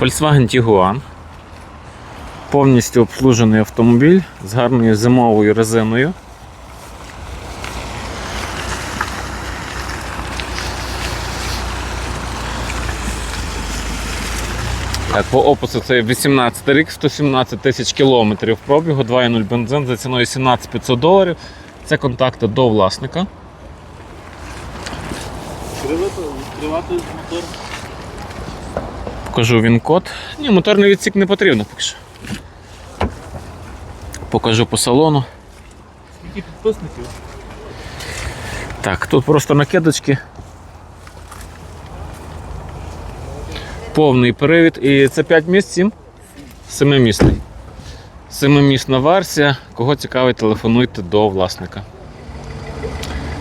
Volkswagen Tiguan. Повністю обслужений автомобіль з гарною зимовою резиною. Так, по опису це 18 рік, 117 тисяч кілометрів пробігу, 2.0 бензин за ціною 17 500 доларів. Це контакти до власника. Відкривати, мотор. Покажу він код. Ні, моторний відсік не потрібно поки що. Покажу по салону. Скільки підписників? Так, тут просто накидочки. Повний привід. І це 5 місць 7? Семимісний. Семимісна версія. Кого цікавить, телефонуйте до власника.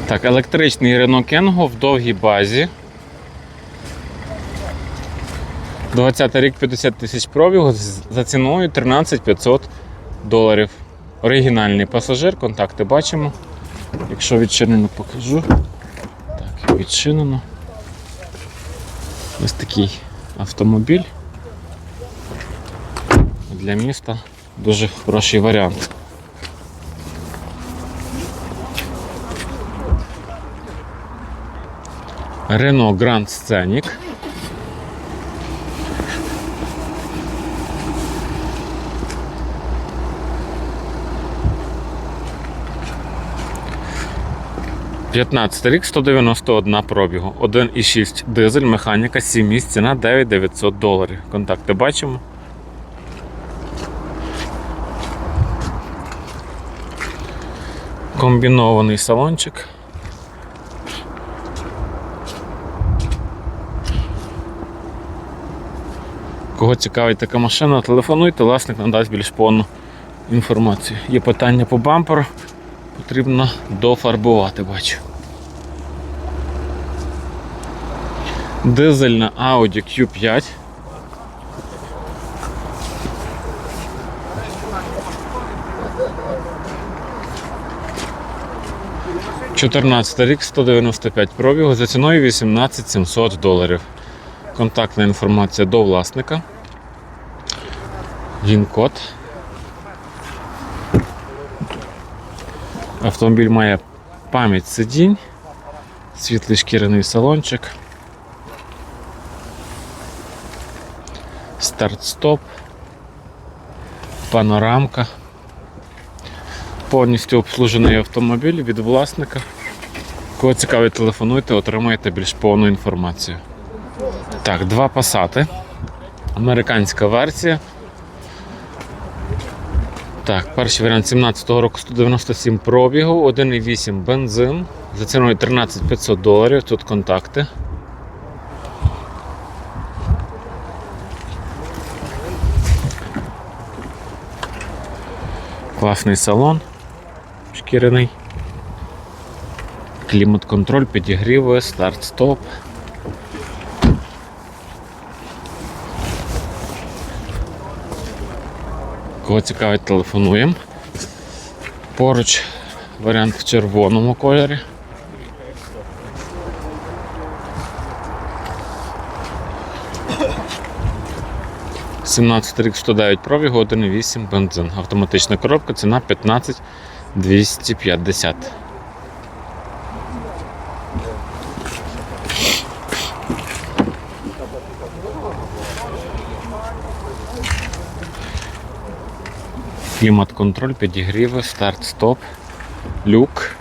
Так, електричний Renault Kengo в довгій базі. 20 рік 50 тисяч пробігу за ціною 13 500 доларів. Оригінальний пасажир, контакти бачимо. Якщо відчинено, покажу. Так, відчинено. Ось такий автомобіль. Для міста дуже хороший варіант. Renault Grand Scenic. – 15 рік, 191 пробігу, 1,6 дизель, механіка, 7 місць, ціна 9900 доларів. Контакти бачимо. Комбінований салончик. Кого цікавить така машина, телефонуйте, власник надасть більш повну інформацію. Є питання по бамперу, потрібно дофарбувати, бачу. Дизельна Audi Q5. Чотирнадцятий рік, 195 пробігу за ціною 18 700 доларів. Контактна інформація до власника. Він-код. Автомобіль має пам'ять сидінь, світлий шкіряний салончик. Старт-стоп, панорамка. Повністю обслужений автомобіль від власника. Кого цікавить, телефонуйте, отримаєте більш повну інформацію. Так, два пасати. Американська версія. Так, перший варіант 17-го року 197 пробігу, 1,8 бензин. За ціною 13 500 доларів. Тут контакти. Класний салон. Шкіряний. Клімат-контроль, підігріви, старт-стоп. Кого цікавить, телефонуємо. Поруч варіант в червоному кольорі. – 17 рік 109 пробігу, 1,8 бензин. Автоматична коробка, ціна 15 250. Клімат-контроль, підігріви, старт-стоп, люк.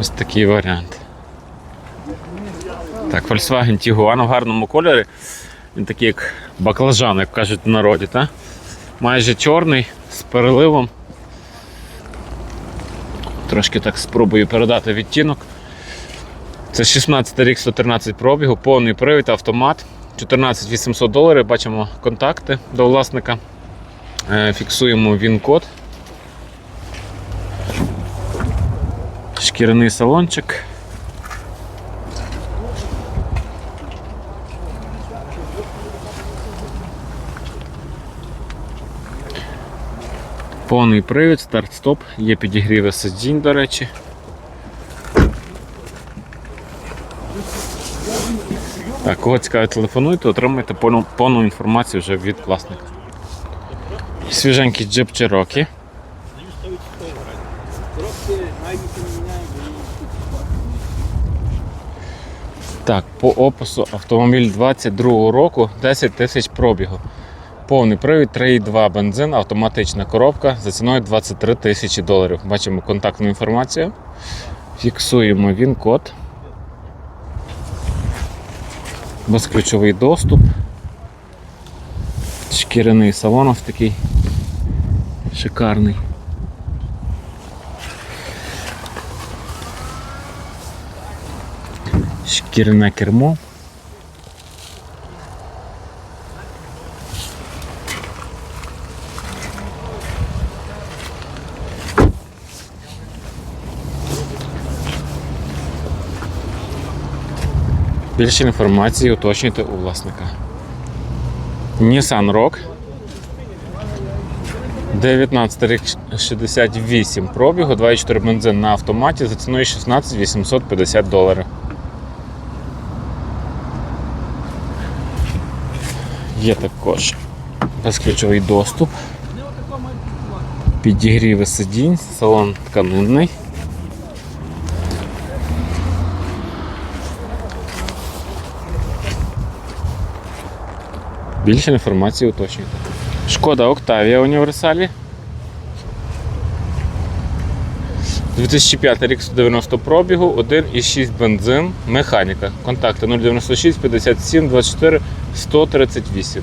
Ось такий варіант. Так, Volkswagen Tiguan в гарному кольорі. Він такий як баклажан, як кажуть в народі, та? майже чорний з переливом. Трошки так спробую передати відтінок. Це 16 рік 113 пробігу, повний привід, автомат. 14 800 доларів. Бачимо контакти до власника. Е, Фіксуємо він-код. Шкіряний салончик. Повний привід, старт-стоп, є підігріви сидінь, до речі. Так, кого цікавить, телефонуйте, отримайте повну, повну інформацію вже від власника. Свіженький джип Cherokee. Так, по опису автомобіль 22 року 10 тисяч пробігу. Повний привід 3,2 бензин, автоматична коробка за ціною 23 тисячі доларів. Бачимо контактну інформацію. Фіксуємо він код. Безключовий доступ. Шкіряний салон ось такий шикарний. Шкіряне кермо. Більше інформації уточнюйте у власника. Nissan Rogue. 19 рік 68 пробігу, 2,4 бензин на автоматі за ціною 16 850 доларів. Є також безключовий доступ. Підігріви сидінь, салон тканинний. Більше інформації уточнюйте. Шкода Октавія універсалі. 2005 рік 190 пробігу, 1,6 бензин, механіка. Контакти 096 57 24 138.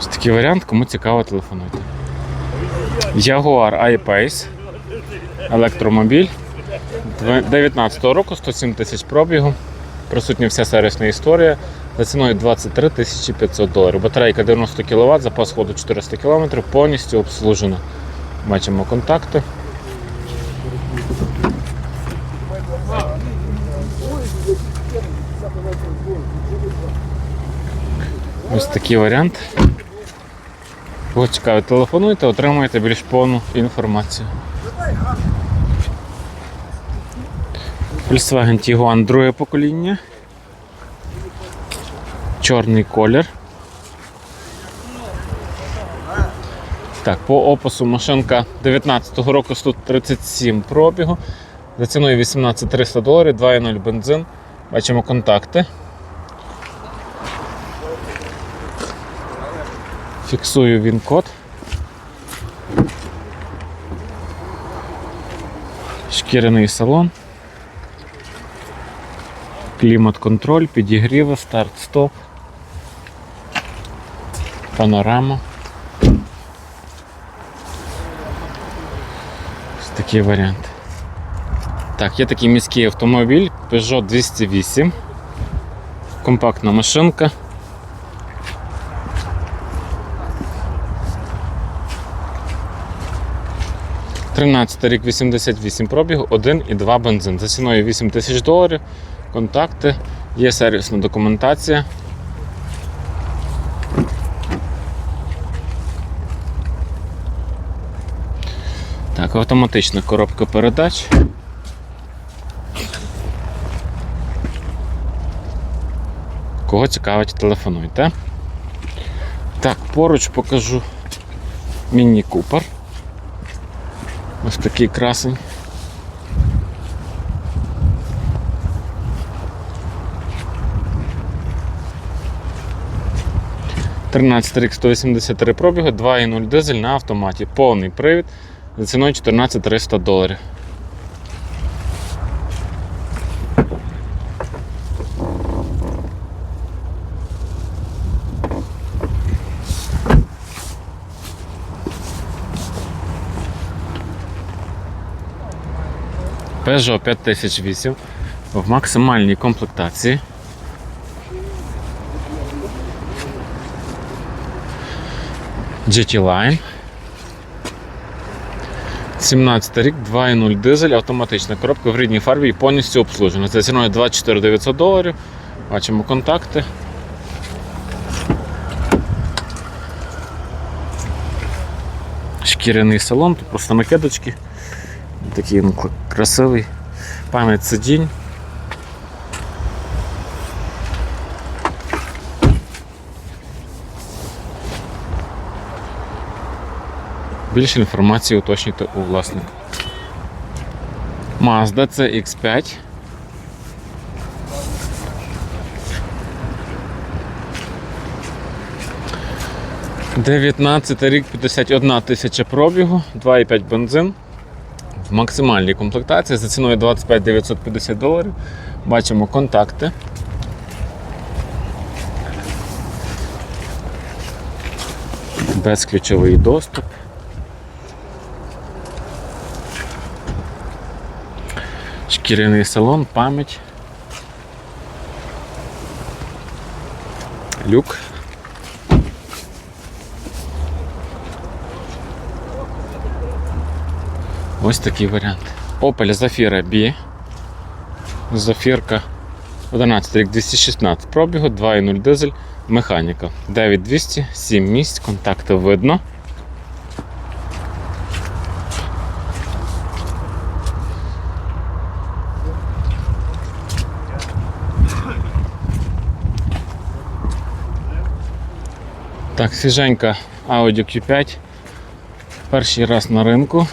Ось такий варіант, кому цікаво, телефонуйте. Jaguar I-Pace. Електромобіль. 19 року, 107 тисяч пробігу. Присутня вся сервісна історія. За ціною 23 тисячі 500 доларів. Батарейка 90 кВт, запас ходу 400 км, повністю обслужена. Бачимо контакти. Ось такий варіант. Кого цікавить, телефонуйте, отримуєте більш повну інформацію. Volkswagen Tiguan друге покоління. Чорний колір. Так, по опису машинка 19-го року 137 пробігу. За ціною 18 300 доларів, 2,0 бензин. Бачимо контакти. Фіксую він код. Шкіряний салон. Клімат-контроль, підігріви, старт-стоп. Панорама. Ось такий варіант. Так, є такий міський автомобіль Peugeot 208. Компактна машинка. 13 рік 88 пробіг, 1,2 бензин. За ціною 8 тисяч доларів. Контакти, є сервісна документація. Так, автоматична коробка передач. Кого цікавить, телефонуйте. Так, поруч покажу міні-купер. Ось такий красень. Тринадцятий рік 183 пробіга, 2,0 дизель на автоматі. Повний привід за ціною 14 300 доларів. Peugeot 5008 в максимальній комплектації. GT Line. 17 рік, 2.0 дизель, автоматична коробка в рідній фарбі і повністю обслужена. За ціною 24 900 доларів. Бачимо контакти. Шкіряний салон, тут просто накидочки. Такий він красивий. Пам'ять сидінь. Більше інформації уточнюйте у власника. Mazda CX5. Дев'ятнадцятий рік, 51 тисяча пробігу, 2,5 бензин. Максимальній комплектації за ціною 25 950 доларів. Бачимо контакти. Безключовий доступ. Шкіряний салон, пам'ять. Люк. Ось такий варіант. Opel Zafira B. Зафірка 11 рік 216 пробігу, 2.0 дизель, механіка. 9200, 7 місць, контакти видно. Так, свіженька Audi Q5. Перший раз на ринку.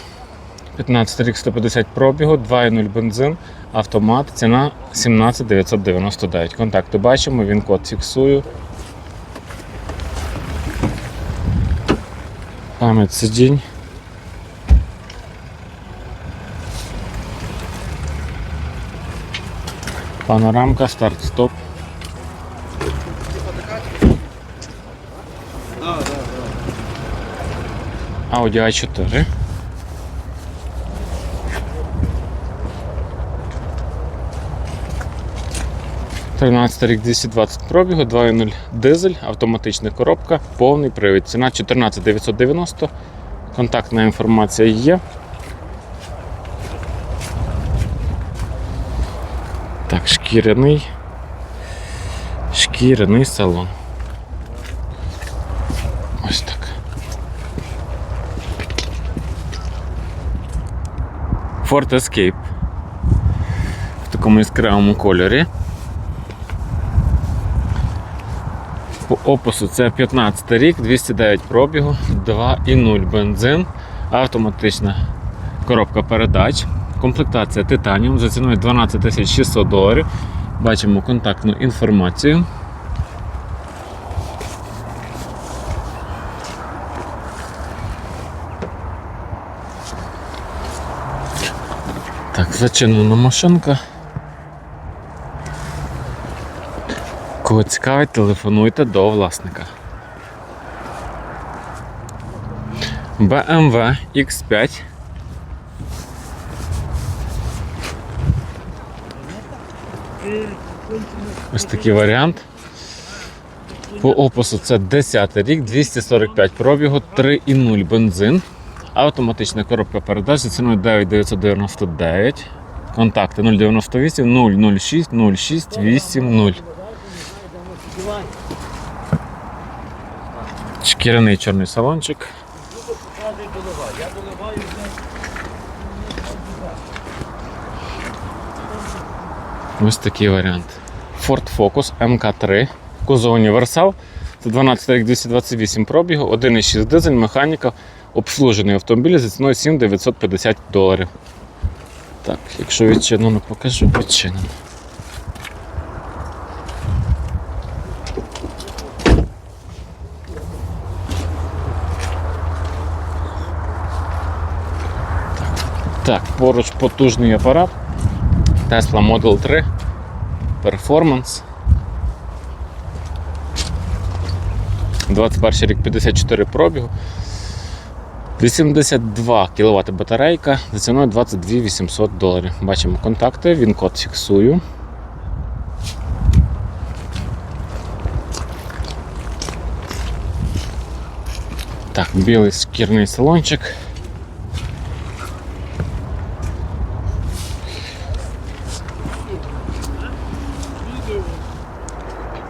15 рік 150 пробігу, 2.0 бензин, автомат, ціна 17 999. Контакти бачимо, він код фіксую. Пам'ять сидінь. Панорамка, старт-стоп. Audi A4. Тринадцятий рік 220 пробігу, 2.0 дизель, автоматична коробка, повний привід. Ціна 14 990. Контактна інформація є. Так, шкіряний. Шкіряний салон. Ось так. Ford Escape в такому яскравому кольорі. По опису це 15 рік, 209 пробігу, 2,0 бензин, автоматична коробка передач, комплектація титаніум за ціною 12 600 доларів. Бачимо контактну інформацію. Так, зачинена машинка. Кого цікавить, телефонуйте до власника. BMW X5. Ось такий варіант. По опису це 10 рік, 245 пробігу, 3,0 бензин. Автоматична коробка передач за ціною 9999. Контакти 098 006 06 80. Шкіряний чорний салончик. Ось такий варіант. Ford Focus MK3 Кузов універсал. Це 12 рік 228 пробігу, 1,6 дизель, механіка, обслужений автомобіль за ціною 7950 доларів. Так, якщо відчинено, покажу відчинено. Так, поруч потужний апарат. Tesla Model 3 Performance. 21 рік 54 пробігу. 82 кВт батарейка за ціною 22 800 доларів. Бачимо контакти, він код фіксую. Так, білий шкірний салончик.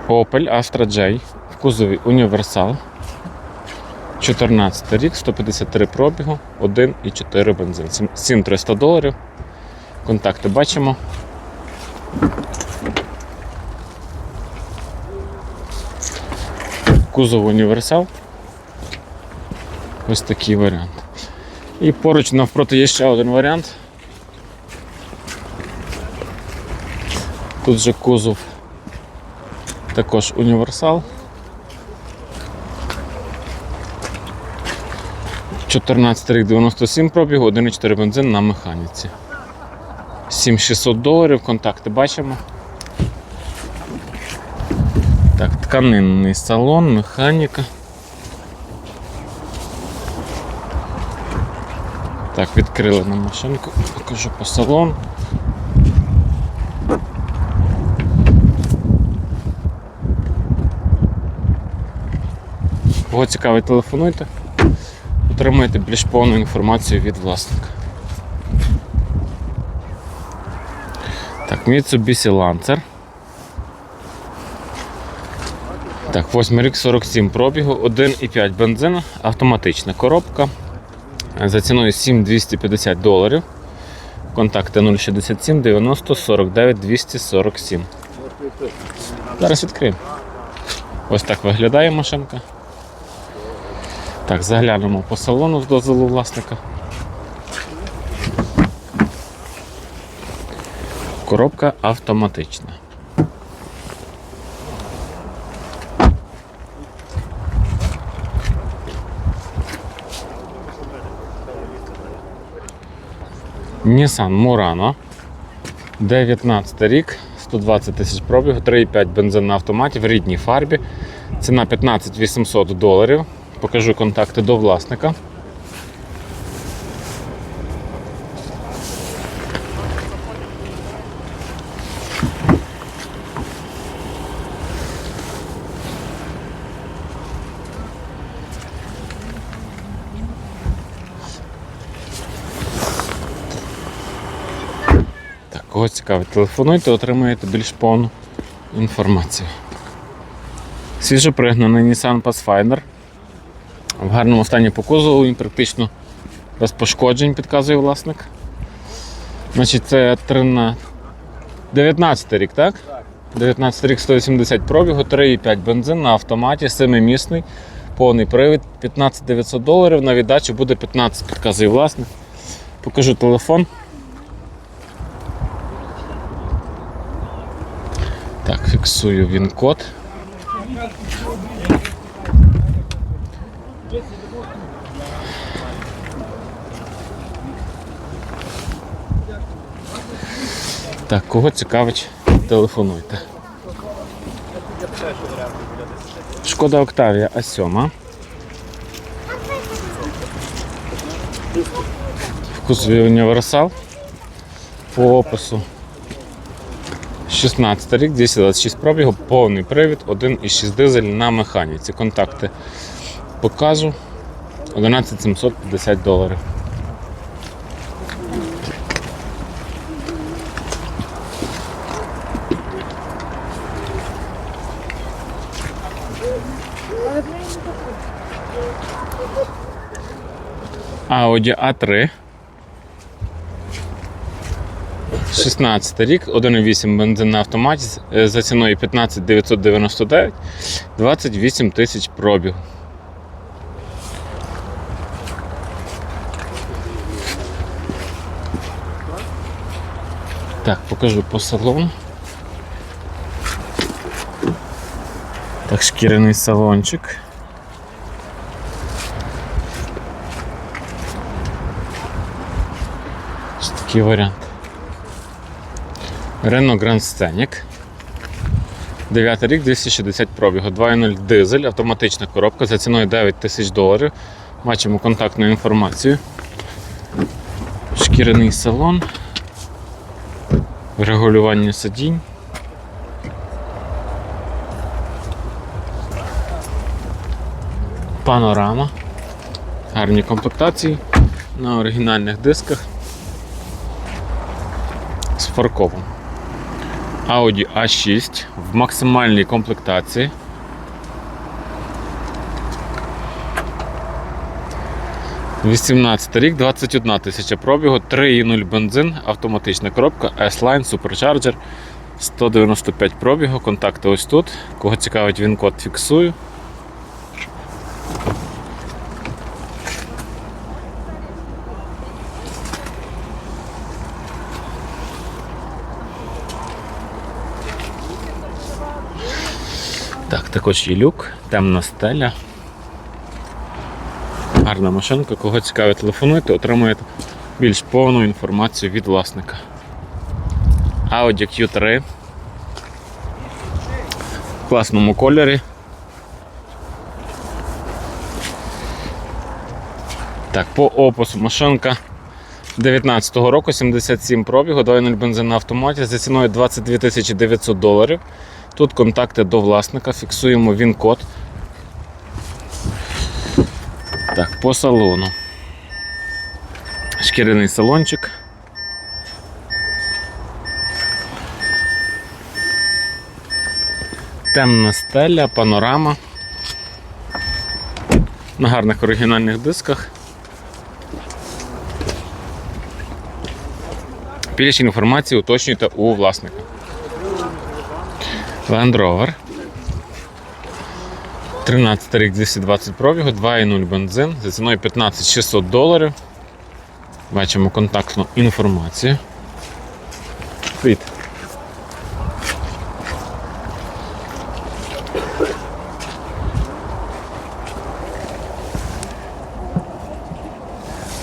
Opel Astra J в кузові універсал. 14 рік, 153 пробігу, 1,4 бензин. 7300 доларів. Контакти бачимо. Кузов універсал. Ось такий варіант. І поруч навпроти є ще один варіант. Тут же кузов також універсал. 14 рік 97 пробігу, 1,4 бензин на механіці. 7600 доларів, контакти бачимо. Так, тканинний салон, механіка. Так, відкрили нам машинку, покажу по салону. Кого цікавить, телефонуйте. Отримаєте більш повну інформацію від власника. Так, Mitsubishi Lancer. Так, 8 рік 47 пробігу, 1,5 бензин, автоматична коробка. За ціною 7250 доларів. Контакти 067 90 49 247. Зараз відкриємо. Ось так виглядає машинка. Так, заглянемо по салону з дозволу власника. Коробка автоматична. Nissan Murano. 19 рік, 120 тисяч пробігу, 3,5 бензин на автоматі в рідній фарбі. Ціна 15 800 доларів. Покажу контакти до власника. Так, кого цікавить, телефонуйте, отримаєте більш повну інформацію. Свіжопригнаний Nissan Pathfinder. В гарному стані по кузову, він практично без пошкоджень, підказує власник. Значить, це 13... 19 рік, так? 19 рік 180 пробігу, 3,5 бензин на автоматі, 7-місний, повний привід, 15 900 доларів, на віддачу буде 15, підказує власник. Покажу телефон. Так, фіксую він код. Так, кого цікавить, телефонуйте. Шкода Октавія А7. В кузові універсал. По опису 16 рік, 226 пробігу, повний привід, 1,6 дизель на механіці. Контакти покажу. 11 750 доларів. Audi A3. 16 рік, 1,8 бензин на автоматі е, за ціною 15 999, 28 тисяч пробігу. Так, покажу по салону. Так, шкіряний салончик. Такий варіант. Renault Grand Scenic. 9 рік, 260 пробігу, 2.0 дизель, автоматична коробка за ціною 9 тисяч доларів. Бачимо контактну інформацію. Шкіряний салон. Регулювання сидінь. Панорама. Гарні комплектації на оригінальних дисках фаркопом. Audi A6 в максимальній комплектації. «18 рік, 21 тисяча пробігу, 3,0 бензин, автоматична коробка, S-Line, Supercharger, 195 пробігу, контакти ось тут. Кого цікавить він код фіксую. Так, також є люк, темна стеля. Гарна машинка, кого цікавить, телефонуйте, отримуєте більш повну інформацію від власника. Audi Q3 в класному кольорі. Так, по опису машинка 19-го року, 77 пробігу, 2.0 бензин на автоматі за ціною 22 900 доларів. Тут контакти до власника, фіксуємо він код. Так, по салону. Шкіряний салончик. Темна стеля, панорама. На гарних оригінальних дисках. Більше інформації уточнюйте у власника. Land Rover. 13 рік 220 пробігу, 2,0 бензин за ціною 15 600 доларів. Бачимо контактну інформацію. Привіт.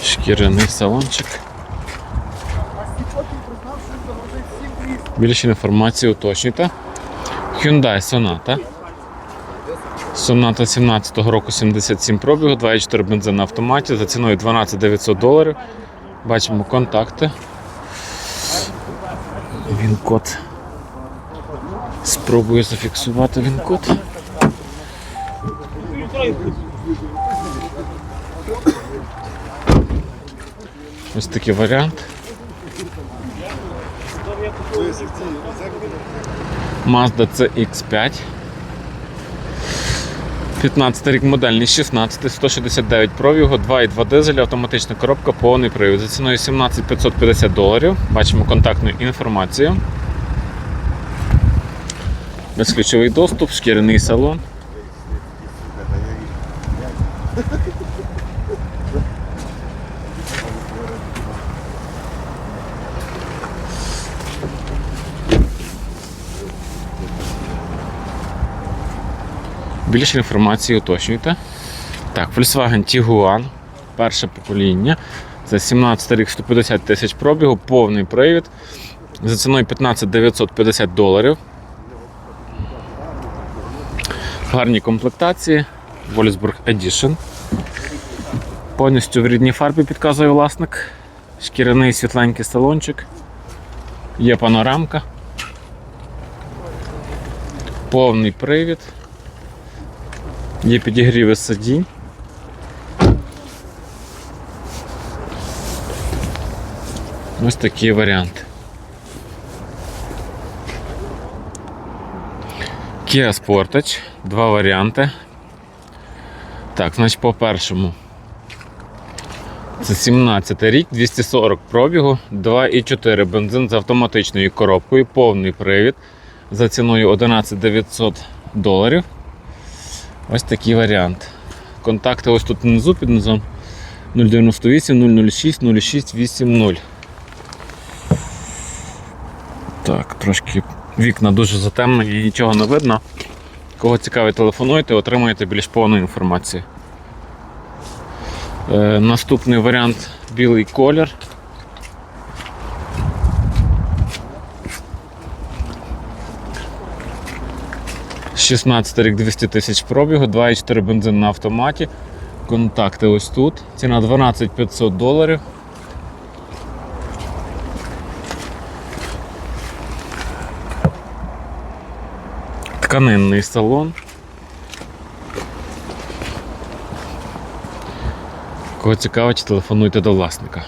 Шкіряний салончик. Більше інформації уточнюйте. Hyundai Sonata. Sonata 17-го року 77 пробігу, 2,4 бензин на автоматі за ціною 12 900 доларів. Бачимо контакти. Він код. Спробую зафіксувати він код. Ось такий варіант. Mazda CX5. 15 рік модельний 16, 169 пробігу, 2,2 дизель, автоматична коробка, повний привід. За ціною 17 550 доларів. Бачимо контактну інформацію. Безключовий доступ, шкіряний салон. Більше інформації уточнюйте. Так, Volkswagen Tiguan, перше покоління. Це 17 рік 150 тисяч пробігу, повний привід. За ціною 15 950 доларів. Гарні комплектації. Wolfsburg Edition. Повністю в рідній фарбі підказує власник. Шкіряний світленький салончик. Є панорамка. Повний привід. Є підігріви сидінь. Ось такий варіант. Kia Sportage. Два варіанти. Так, значить, по першому. Це 17 рік, 240 пробігу, 2,4 бензин з автоматичною коробкою, повний привід за ціною 11 900 доларів. Ось такий варіант. Контакти ось тут внизу під низом 098 006 0680. Так, трошки вікна дуже затемнені, нічого не видно. Кого цікавить, телефонуйте, отримаєте більш повну інформацію. Е, наступний варіант білий колір. «16 рік 200 тисяч пробігу, 2,4 бензин на автоматі. Контакти ось тут. Ціна 12 500 доларів. Тканинний салон. Кого цікавить, телефонуйте до власника.